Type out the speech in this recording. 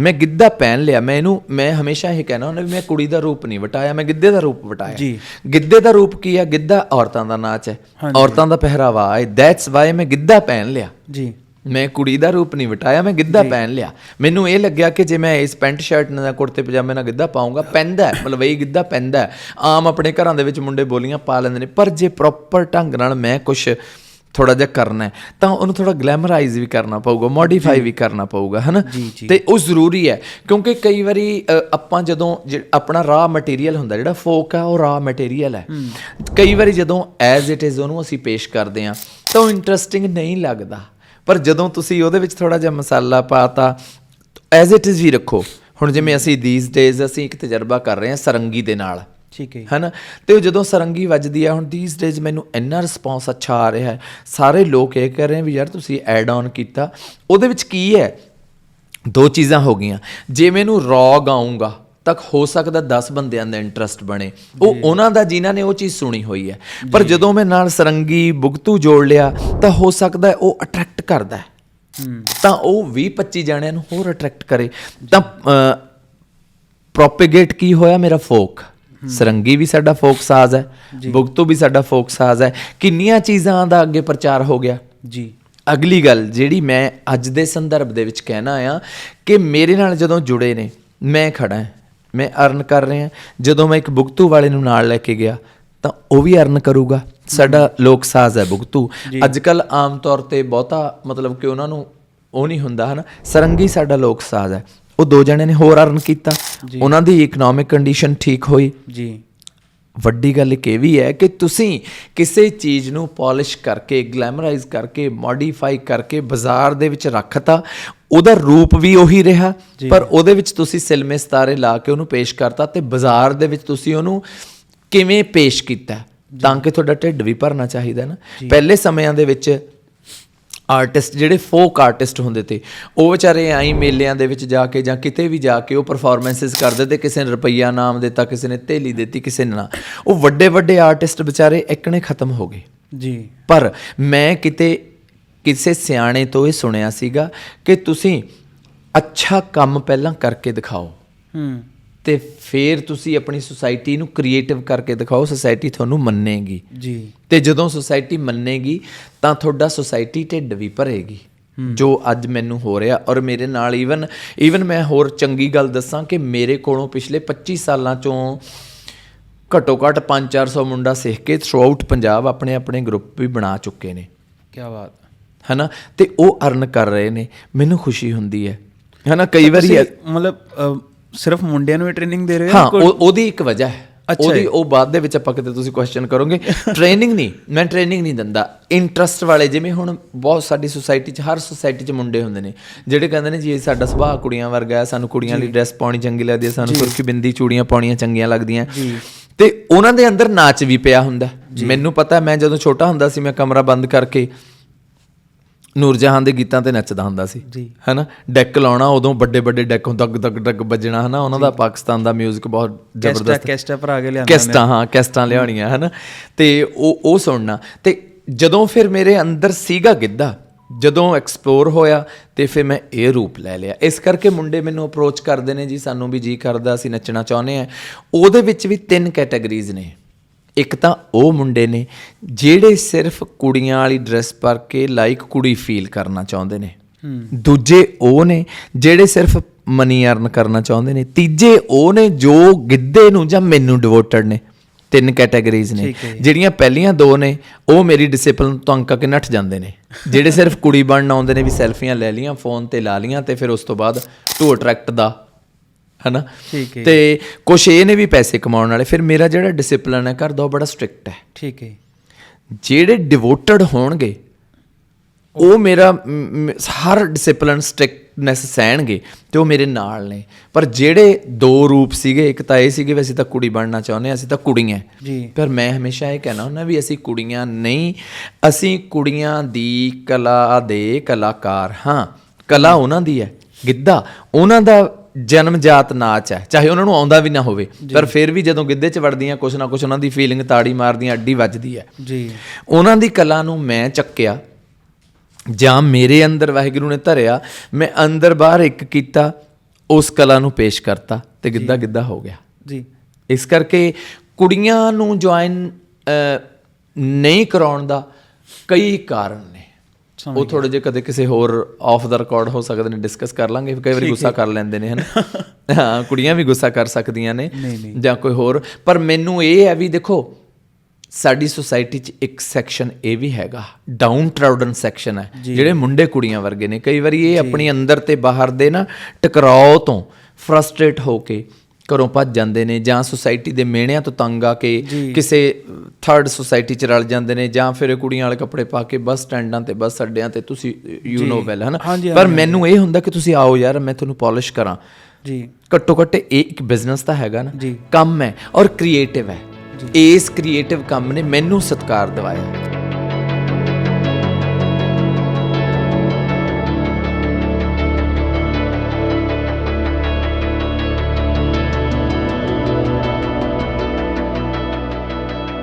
ਮੈਂ ਗਿੱਧਾ ਪਹਿਨ ਲਿਆ ਮੈਂ ਇਹਨੂੰ ਮੈਂ ਹਮੇਸ਼ਾ ਇਹ ਕਹਿਣਾ ਹੁੰਦਾ ਵੀ ਮੈਂ ਕੁੜੀ ਦਾ ਰੂਪ ਨਹੀਂ ਵਟਾਇਆ ਮੈਂ ਗਿੱਧੇ ਦਾ ਰੂਪ ਵਟਾਇਆ। ਜੀ। ਗਿੱਧੇ ਦਾ ਰੂਪ ਕੀ ਹੈ ਗਿੱਧਾ ਔਰਤਾਂ ਦਾ ਨਾਚ ਹੈ। ਔਰਤਾਂ ਦਾ ਪਹਿਰਾਵਾ ਹੈ। ਦੈਟਸ ਵਾਈ ਮੈਂ ਗਿੱਧਾ ਪਹਿਨ ਲਿਆ। ਜੀ। ਮੈਂ ਕੁੜੀ ਦਾ ਰੂਪ ਨਹੀਂ ਵਟਾਇਆ ਮੈਂ ਗਿੱਧਾ ਪਹਿਨ ਲਿਆ। ਮੈਨੂੰ ਇਹ ਲੱਗਿਆ ਕਿ ਜੇ ਮੈਂ ਇਸ ਪੈਂਟ ਸ਼ਰਟ ਨਾਲ ਕੁੜਤੇ ਪਜਾਮੇ ਨਾਲ ਗਿੱਧਾ ਪਾਉਂਗਾ ਪੈਂਦਾ ਮਤਲਬ ਇਹ ਗਿੱਧਾ ਪੈਂਦਾ। ਆਮ ਆਪਣੇ ਘਰਾਂ ਦੇ ਵਿੱਚ ਮੁੰਡੇ ਬੋਲੀਆਂ ਪਾ ਲੈਂਦੇ ਨੇ। ਪਰ ਜੇ ਪ੍ਰੋਪਰ ਢੰਗ ਨਾਲ ਮੈਂ ਕੁਝ ਥੋੜਾ ਜਿਹਾ ਕਰਨਾ ਹੈ ਤਾਂ ਉਹਨੂੰ ਥੋੜਾ ਗਲੈਮਰਾਈਜ਼ ਵੀ ਕਰਨਾ ਪਊਗਾ ਮੋਡੀਫਾਈ ਵੀ ਕਰਨਾ ਪਊਗਾ ਹਨਾ? ਤੇ ਉਹ ਜ਼ਰੂਰੀ ਹੈ ਕਿਉਂਕਿ ਕਈ ਵਾਰੀ ਆਪਾਂ ਜਦੋਂ ਆਪਣਾ ਰਾ ਮਟੀਰੀਅਲ ਹੁੰਦਾ ਜਿਹੜਾ ਫੋਕ ਹੈ ਉਹ ਰਾ ਮਟੀਰੀਅਲ ਹੈ। ਕਈ ਵਾਰੀ ਜਦੋਂ ਐਜ਼ ਇਟ ਇਜ਼ ਉਹਨੂੰ ਅਸੀਂ ਪੇਸ਼ ਕਰਦੇ ਹਾਂ ਤਾਂ ਉਹ ਇੰਟਰਸਟਿੰਗ ਨਹੀਂ ਲੱਗਦਾ। ਪਰ ਜਦੋਂ ਤੁਸੀਂ ਉਹਦੇ ਵਿੱਚ ਥੋੜਾ ਜਿਹਾ ਮਸਾਲਾ ਪਾਤਾ ਐਜ਼ ਇਟ ਇਜ਼ ਵੀ ਰੱਖੋ। ਹੁਣ ਜਿਵੇਂ ਅਸੀਂ ਥੀਸ ਡੇਜ਼ ਅਸੀਂ ਇੱਕ ਤਜਰਬਾ ਕਰ ਰਹੇ ਹਾਂ ਸਰੰਗੀ ਦੇ ਨਾਲ। ਠੀਕ ਹੈ ਹਨਾ? ਤੇ ਉਹ ਜਦੋਂ ਸਰੰਗੀ ਵੱਜਦੀ ਆ ਹੁਣ ਥੀਸ ਡੇਜ਼ ਮੈਨੂੰ ਇੰਨਾ ਰਿਸਪੌਂਸ ਅੱਛਾ ਆ ਰਿਹਾ ਹੈ। ਸਾਰੇ ਲੋਕ ਇਹ ਕਹਿ ਰਹੇ ਵੀ ਯਾਰ ਤੁਸੀਂ ਐਡ ਆਨ ਕੀਤਾ। ਉਹਦੇ ਵਿੱਚ ਕੀ ਹੈ? ਦੋ ਚੀਜ਼ਾਂ ਹੋ ਗਈਆਂ। ਜੇ ਮੈਨੂੰ ਰੌ ਗਾਉਂਗਾ ਤਾਂ ਹੋ ਸਕਦਾ 10 ਬੰਦਿਆਂ ਦਾ ਇੰਟਰਸਟ ਬਣੇ। ਉਹ ਉਹਨਾਂ ਦਾ ਜਿਨ੍ਹਾਂ ਨੇ ਉਹ ਚੀਜ਼ ਸੁਣੀ ਹੋਈ ਹੈ। ਪਰ ਜਦੋਂ ਮੈਂ ਨਾਲ ਸਰੰਗੀ ਬੁਗਤੂ ਜੋੜ ਲਿਆ ਤਾਂ ਹੋ ਸਕਦਾ ਉਹ ਅਟਰੈਕਟ ਕਰਦਾ ਹੈ। ਤਾਂ ਉਹ 20 25 ਜਾਣਿਆਂ ਨੂੰ ਹੋਰ ਅਟਰੈਕਟ ਕਰੇ। ਤਾਂ ਪ੍ਰੋਪੇਗੇਟ ਕੀ ਹੋਇਆ ਮੇਰਾ ਫੋਕ ਸਰੰਗੀ ਵੀ ਸਾਡਾ ਫੋਕ ਸਾਜ਼ ਹੈ ਬੁਗਤੂ ਵੀ ਸਾਡਾ ਫੋਕ ਸਾਜ਼ ਹੈ। ਕਿੰਨੀਆਂ ਚੀਜ਼ਾਂ ਦਾ ਅੱਗੇ ਪ੍ਰਚਾਰ ਹੋ ਗਿਆ? ਜੀ। ਅਗਲੀ ਗੱਲ ਜਿਹੜੀ ਮੈਂ ਅੱਜ ਦੇ ਸੰਦਰਭ ਦੇ ਵਿੱਚ ਕਹਿਣਾ ਆ ਕਿ ਮੇਰੇ ਨਾਲ ਜਦੋਂ ਜੁੜੇ ਨੇ ਮੈਂ ਖੜਾ ਹਾਂ ਮੈਂ ਅਰਨ ਕਰ ਰਿਹਾ ਜਦੋਂ ਮੈਂ ਇੱਕ ਬੁਗਤੂ ਵਾਲੇ ਨੂੰ ਨਾਲ ਲੈ ਕੇ ਗਿਆ ਤਾਂ ਉਹ ਵੀ ਅਰਨ ਕਰੂਗਾ। ਸਾਡਾ ਲੋਕ ਸਾਜ਼ ਹੈ ਬੁਗਤੂ ਅੱਜ ਕੱਲ ਆਮ ਤੌਰ ਤੇ ਬਹੁਤਾ ਮਤਲਬ ਕਿ ਉਹਨਾਂ ਨੂੰ ਉਹ ਨਹੀਂ ਹੁੰਦਾ ਹਨਾ? ਸਰੰਗੀ ਸਾਡਾ ਲੋਕ ਸਾਜ਼ ਹੈ। ਉਹ ਦੋ ਜਣੇ ਨੇ ਹੋਰ ਅਰਨ ਕੀਤਾ। ਉਹਨਾਂ ਦੀ ਇਕਨੋਮਿਕ ਕੰਡੀਸ਼ਨ ਠੀਕ ਹੋਈ। ਜੀ। ਵੱਡੀ ਗੱਲ ਇਹ ਵੀ ਹੈ ਕਿ ਤੁਸੀਂ ਕਿਸੇ ਚੀਜ਼ ਨੂੰ ਪਾਲਿਸ਼ ਕਰਕੇ ਗਲੈਮਰਾਈਜ਼ ਕਰਕੇ ਮੋਡੀਫਾਈ ਕਰਕੇ ਬਾਜ਼ਾਰ ਦੇ ਵਿੱਚ ਰੱਖਤਾ ਉਹਦਾ ਰੂਪ ਵੀ ਉਹੀ ਰਿਹਾ। ਪਰ ਉਹਦੇ ਵਿੱਚ ਤੁਸੀਂ ਸਿਲਮੇ ਸਤਾਰੇ ਲਾ ਕੇ ਉਹਨੂੰ ਪੇਸ਼ ਕਰਤਾ ਤੇ ਬਾਜ਼ਾਰ ਦੇ ਵਿੱਚ ਤੁਸੀਂ ਉਹਨੂੰ ਕਿਵੇਂ ਪੇਸ਼ ਕੀਤਾ? ਤਾਂ ਕਿ ਤੁਹਾਡਾ ਢਿੱਡ ਵੀ ਭਰਨਾ ਚਾਹੀਦਾ ਨਾ। ਪਹਿਲੇ ਸਮਿਆਂ ਦੇ ਵਿੱਚ ਆਰਟਿਸਟ ਜਿਹੜੇ ਫੋਕ ਆਰਟਿਸਟ ਹੁੰਦੇ ਤੇ ਉਹ ਵਿਚਾਰੇ ਆਈ ਮੇਲਿਆਂ ਦੇ ਵਿੱਚ ਜਾ ਕੇ ਜਾਂ ਕਿਤੇ ਵੀ ਜਾ ਕੇ ਉਹ ਪਰਫਾਰਮੈਂਸਸ ਕਰਦੇ ਤੇ ਕਿਸੇ ਨੇ ਰੁਪਈਆ ਨਾਮ ਦਿੱਤਾ ਕਿਸੇ ਨੇ ਥੇਲੀ ਦਿੱਤੀ ਕਿਸੇ ਨੇ ਨਾ। ਉਹ ਵੱਡੇ ਵੱਡੇ ਆਰਟਿਸਟ ਵਿਚਾਰੇ ਇੱਕਣੇ ਖਤਮ ਹੋ ਗਏ। ਜੀ। ਪਰ ਮੈਂ ਕਿਤੇ ਕਿਸੇ ਸਿਆਣੇ ਤੋਂ ਇਹ ਸੁਣਿਆ ਸੀਗਾ ਕਿ ਤੁਸੀਂ ਅੱਛਾ ਕੰਮ ਪਹਿਲਾਂ ਕਰਕੇ ਦਿਖਾਓ। ਹੂੰ। ਤੇ ਫਿਰ ਤੁਸੀਂ ਆਪਣੀ ਸੁਸਾਇਟੀ ਨੂੰ ਕ੍ਰੀਏਟਿਵ ਕਰਕੇ ਦਿਖਾਓ ਸੁਸਾਇਟੀ ਤੁਹਾਨੂੰ ਮੰਨੇਗੀ। ਜੀ। ਤੇ ਜਦੋਂ ਸੁਸਾਇਟੀ ਮੰਨੇਗੀ ਤਾਂ ਤੁਹਾਡਾ ਸੁਸਾਇਟੀ ਢਿੱਡ ਵੀ ਭਰੇਗੀ ਜੋ ਅੱਜ ਮੈਨੂੰ ਹੋ ਰਿਹਾ। ਔਰ ਮੇਰੇ ਨਾਲ ਈਵਨ ਈਵਨ ਮੈਂ ਹੋਰ ਚੰਗੀ ਗੱਲ ਦੱਸਾਂ ਕਿ ਮੇਰੇ ਕੋਲੋਂ ਪਿਛਲੇ 25 ਸਾਲਾਂ ਚੋਂ ਘੱਟੋ ਘੱਟ 5-400 ਮੁੰਡਾ ਸਿੱਖ ਕੇ ਥਰੂ ਪੰਜਾਬ ਆਪਣੇ ਆਪਣੇ ਗਰੁੱਪ ਵੀ ਬਣਾ ਚੁੱਕੇ ਨੇ। ਕੀ ਬਾਤ। ਹਨਾ? ਤੇ ਉਹ ਅਰਨ ਕਰ ਰਹੇ ਨੇ। ਮੈਨੂੰ ਖੁਸ਼ੀ ਹੁੰਦੀ ਹੈ। ਹਨਾ? ਕਈ ਵਾਰੀ ਮਤਲਬ ਸਿਰਫ ਮੁੰਡਿਆਂ ਨੂੰ ਹੀ ਟ੍ਰੇਨਿੰਗ ਦੇ ਰਹੇ ਹੋ ਹਾਂ ਉਹ- ਉਹਦੀ ਇੱਕ ਵਜ੍ਹਾ ਹੈ। ਉਹਦੀ ਉਹ ਬਾਅਦ ਦੇ ਵਿੱਚ ਆਪਾਂ ਕਿਤੇ ਤੁਸੀਂ ਕੁਐਸਚਨ ਕਰੋਗੇ। ਟ੍ਰੇਨਿੰਗ ਨਹੀਂ ਮੈਂ ਟ੍ਰੇਨਿੰਗ ਨਹੀਂ ਦਿੰਦਾ। ਇੰਟਰਸਟ ਵਾਲੇ ਜਿਵੇਂ ਹੁਣ ਬਹੁਤ ਸਾਡੀ ਸੁਸਾਇਟੀ 'ਚ ਹਰ ਸੁਸਾਇਟੀ 'ਚ ਮੁੰਡੇ ਹੁੰਦੇ ਨੇ ਜਿਹੜੇ ਕਹਿੰਦੇ ਨੇ ਜੀ ਸਾਡਾ ਸੁਭਾਅ ਕੁੜੀਆਂ ਵਰਗਾ ਹੈ ਸਾਨੂੰ ਕੁੜੀਆਂ ਲਈ ਡਰੈਸ ਪਾਉਣੀ ਚੰਗੀ ਲੱਗਦੀ ਹੈ ਸਾਨੂੰ ਸੁਰਖੀ ਬਿੰਦੀ ਚੂੜੀਆਂ ਪਾਉਣੀਆਂ ਚੰਗੀਆਂ ਲੱਗਦੀਆਂ। ਤੇ ਉਹਨਾਂ ਦੇ ਅੰਦਰ ਨਾਚ ਵੀ ਪਿਆ ਹੁੰਦਾ। ਮੈਨੂੰ ਪਤਾ ਮੈਂ ਜਦੋਂ ਛੋਟਾ ਹੁੰਦਾ ਸੀ ਮੈਂ ਕਮਰਾ ਬੰਦ ਕਰਕੇ ਨੂਰਜਹਾਨ ਦੇ ਗੀਤਾਂ ਤੇ ਨੱਚਦਾ ਹੁੰਦਾ ਸੀ। ਹੈਨਾ? ਡੈਕ ਲਾਉਣਾ ਉਦੋਂ ਵੱਡੇ ਵੱਡੇ ਡੈਕ ਦਗ ਦਗ ਦਗ ਵੱਜਣਾ ਹਨਾ? ਉਹਨਾਂ ਦਾ ਪਾਕਿਸਤਾਨ ਦਾ 뮤직 ਬਹੁਤ ਕੈਸਟਾ ਜ਼ਬਰਦਸਤ। ਕੈਸਟਾ ਭਰਾ ਕੇ ਲਿਆਂਦਾ ਕੈਸਟਾਂ ਹਾਂ ਕੈਸਟਾਂ ਲਿਆਉਣੀਆਂ ਹਨਾ? ਤੇ ਉਹ ਉਹ ਸੁਣਨਾ। ਤੇ ਜਦੋਂ ਫਿਰ ਮੇਰੇ ਅੰਦਰ ਸੀਗਾ ਗਿੱਧਾ ਜਦੋਂ ਐਕਸਪਲੋਰ ਹੋਇਆ ਤੇ ਫਿਰ ਮੈਂ ਇਹ ਰੂਪ ਲੈ ਲਿਆ। ਇਸ ਕਰਕੇ ਮੁੰਡੇ ਮੈਨੂੰ ਅਪਰੋਚ ਕਰਦੇ ਨੇ ਜੀ ਸਾਨੂੰ ਵੀ ਜੀ ਕਰਦਾ ਅਸੀਂ ਨੱਚਣਾ ਚਾਹੁੰਦੇ ਆ। ਉਹਦੇ ਵਿੱਚ ਵੀ ਤਿੰਨ ਕੈਟਾਗਰੀਜ਼ ਨੇ। ਇੱਕ ਤਾਂ ਉਹ ਮੁੰਡੇ ਨੇ ਜਿਹੜੇ ਸਿਰਫ ਕੁੜੀਆਂ ਵਾਲੀ ਡਰੈਸ ਪਾ ਕੇ ਲਾਈਕ ਕੁੜੀ ਫੀਲ ਕਰਨਾ ਚਾਹੁੰਦੇ ਨੇ। ਦੂਜੇ ਉਹ ਨੇ ਜਿਹੜੇ ਸਿਰਫ ਮਨੀ ਅਰਨ ਕਰਨਾ ਚਾਹੁੰਦੇ ਨੇ। ਤੀਜੇ ਉਹ ਨੇ ਜੋ ਗਿੱਧੇ ਨੂੰ ਜਾਂ ਮੈਨੂੰ ਡਿਵੋਟਡ ਨੇ। ਤਿੰਨ ਕੈਟਾਗਰੀਜ਼ ਨੇ। ਜਿਹੜੀਆਂ ਪਹਿਲੀਆਂ ਦੋ ਨੇ ਉਹ ਮੇਰੀ ਡਿਸਪਲਿਨ ਤੋਂ ਅੰਕ ਕੇ ਨੱਠ ਜਾਂਦੇ ਨੇ। ਜਿਹੜੇ ਸਿਰਫ ਕੁੜੀ ਬਣਨ ਆਉਂਦੇ ਨੇ ਵੀ ਸੈਲਫੀਆਂ ਲੈ ਲੀਆਂ ਫੋਨ ਤੇ ਲਾ ਲੀਆਂ ਤੇ ਫਿਰ ਉਸ ਤੋਂ ਬਾਅਦ ਟੂ ਅਟਰੈਕਟ ਦਾ ਹਨਾ? ਠੀਕ ਹੈ। ਤੇ ਕੁਛ ਇਹ ਨੇ ਵੀ ਪੈਸੇ ਕਮਾਉਣ ਵਾਲੇ। ਫਿਰ ਮੇਰਾ ਜਿਹੜਾ ਡਿਸਪਲਿਨ ਹੈ ਘਰ ਦਾ ਉਹ ਬੜਾ ਸਟ੍ਰਿਕਟ ਹੈ। ਠੀਕ ਹੈ। ਜਿਹੜੇ ਡਿਵੋਟਡ ਹੋਣਗੇ ਉਹ ਮੇਰਾ ਹਰ ਡਿਸਪਲਿਨ ਸਟ੍ਰਿਕਟਨੈਸ ਸਹਿਣਗੇ ਤੇ ਉਹ ਮੇਰੇ ਨਾਲ ਨੇ। ਪਰ ਜਿਹੜੇ ਦੋ ਰੂਪ ਸੀਗੇ ਇੱਕ ਤਾਂ ਇਹ ਸੀਗੇ ਵੀ ਅਸੀਂ ਤਾਂ ਕੁੜੀ ਬਣਨਾ ਚਾਹੁੰਦੇ ਅਸੀਂ ਤਾਂ ਕੁੜੀਆਂ ਜੀ। ਪਰ ਮੈਂ ਹਮੇਸ਼ਾ ਇਹ ਕਹਿਣਾ ਹੁੰਦਾ ਵੀ ਅਸੀਂ ਕੁੜੀਆਂ ਨਹੀਂ ਅਸੀਂ ਕੁੜੀਆਂ ਦੀ ਕਲਾ ਦੇ ਕਲਾਕਾਰ ਹਾਂ। ਕਲਾ ਉਹਨਾਂ ਦੀ ਹੈ ਗਿੱਧਾ। ਉਹਨਾਂ ਦਾ ਜਨਮ ਜਾਤ ਨਾਚ ਹੈ। ਚਾਹੇ ਉਹਨਾਂ ਨੂੰ ਆਉਂਦਾ ਵੀ ਨਾ ਹੋਵੇ ਪਰ ਫਿਰ ਵੀ ਜਦੋਂ ਗਿੱਧੇ 'ਚ ਵੜਦੀਆਂ ਕੁਛ ਨਾ ਕੁਛ ਉਹਨਾਂ ਦੀ ਫੀਲਿੰਗ ਤਾੜੀ ਮਾਰਦੀਆਂ ਅੱਡੀ ਵੱਜਦੀ ਹੈ। ਜੀ। ਉਹਨਾਂ ਦੀ ਕਲਾ ਨੂੰ ਮੈਂ ਚੱਕਿਆ ਜਾਂ ਮੇਰੇ ਅੰਦਰ ਵਾਹਿਗੁਰੂ ਨੇ ਧਰਿਆ ਮੈਂ ਅੰਦਰ ਬਾਹਰ ਇੱਕ ਕੀਤਾ ਉਸ ਕਲਾ ਨੂੰ ਪੇਸ਼ ਕਰਤਾ ਤੇ ਗਿੱਧਾ ਗਿੱਧਾ ਹੋ ਗਿਆ। ਜੀ। ਇਸ ਕਰਕੇ ਕੁੜੀਆਂ ਨੂੰ ਜੁਆਇਨ ਨਹੀਂ ਕਰਾਉਣ ਦਾ ਕਈ ਕਾਰਨ ਨੇ। ਉਹ ਥੋੜੇ ਜਿਹੇ ਕਦੇ ਕਿਸੇ ਹੋਰ ਆਫ ਦਾ ਰਿਕਾਰਡ ਹੋ ਸਕਦੇ ਨੇ ਡਿਸਕਸ ਕਰ ਲਾਂਗੇ ਕਈ ਵਾਰੀ ਗੁੱਸਾ ਕਰ ਲੈਂਦੇ ਨੇ ਹਨ? ਹਾਂ ਕੁੜੀਆਂ ਵੀ ਗੁੱਸਾ ਕਰ ਸਕਦੀਆਂ ਨੇ ਜਾਂ ਕੋਈ ਹੋਰ। ਪਰ ਮੈਨੂੰ ਇਹ ਹੈ ਵੀ ਦੇਖੋ ਸਾਡੀ ਸੁਸਾਇਟੀ 'ਚ ਇੱਕ ਸੈਕਸ਼ਨ ਇਹ ਵੀ ਹੈਗਾ ਡਾਊਨ ਟਰਾਊਡਨ ਸੈਕਸ਼ਨ ਹੈ ਜਿਹੜੇ ਮੁੰਡੇ ਕੁੜੀਆਂ ਵਰਗੇ ਨੇ। ਕਈ ਵਾਰੀ ਇਹ ਆਪਣੀ ਅੰਦਰ ਤੇ ਬਾਹਰ ਦੇ ਨਾ ਟਕਰਾਓ ਤੋਂ ਫਰਸਟ੍ਰੇਟ ਹੋ ਕੇ ਘਰੋਂ ਭੱਜ ਜਾਂਦੇ ਨੇ ਜਾਂ ਸੁਸਾਇਟੀ ਦੇ ਮਿਹਣਿਆਂ ਤੋਂ ਤੰਗ ਆ ਕੇ ਕਿਸੇ ਥਰਡ ਸੁਸਾਇਟੀ 'ਚ ਰਲ ਜਾਂਦੇ ਨੇ ਜਾਂ ਫਿਰ ਕੁੜੀਆਂ ਵਾਲੇ ਕੱਪੜੇ ਪਾ ਕੇ ਬੱਸ ਸਟੈਂਡਾਂ ਤੇ ਬੱਸ ਅੱਡਿਆਂ ਤੇ ਤੁਸੀਂ ਯੂ نو ਵੈਲ ਹਨਾ? ਪਰ ਮੈਨੂੰ ਇਹ ਹੁੰਦਾ ਕਿ ਤੁਸੀਂ ਆਓ ਯਾਰ ਮੈਂ ਤੁਹਾਨੂੰ ਪਾਲਿਸ਼ ਕਰਾਂ। ਜੀ। ਘੱਟੋ ਘੱਟ ਇਹ ਇੱਕ ਬਿਜ਼ਨਸ ਤਾਂ ਹੈਗਾ ਨਾ। ਕੰਮ ਹੈ ਔਰ ਕ੍ਰੀਏਟਿਵ ਹੈ। ਇਸ ਕ੍ਰੀਏਟਿਵ ਕੰਮ ਨੇ ਮੈਨੂੰ ਸਤਿਕਾਰ ਦਿਵਾਇਆ।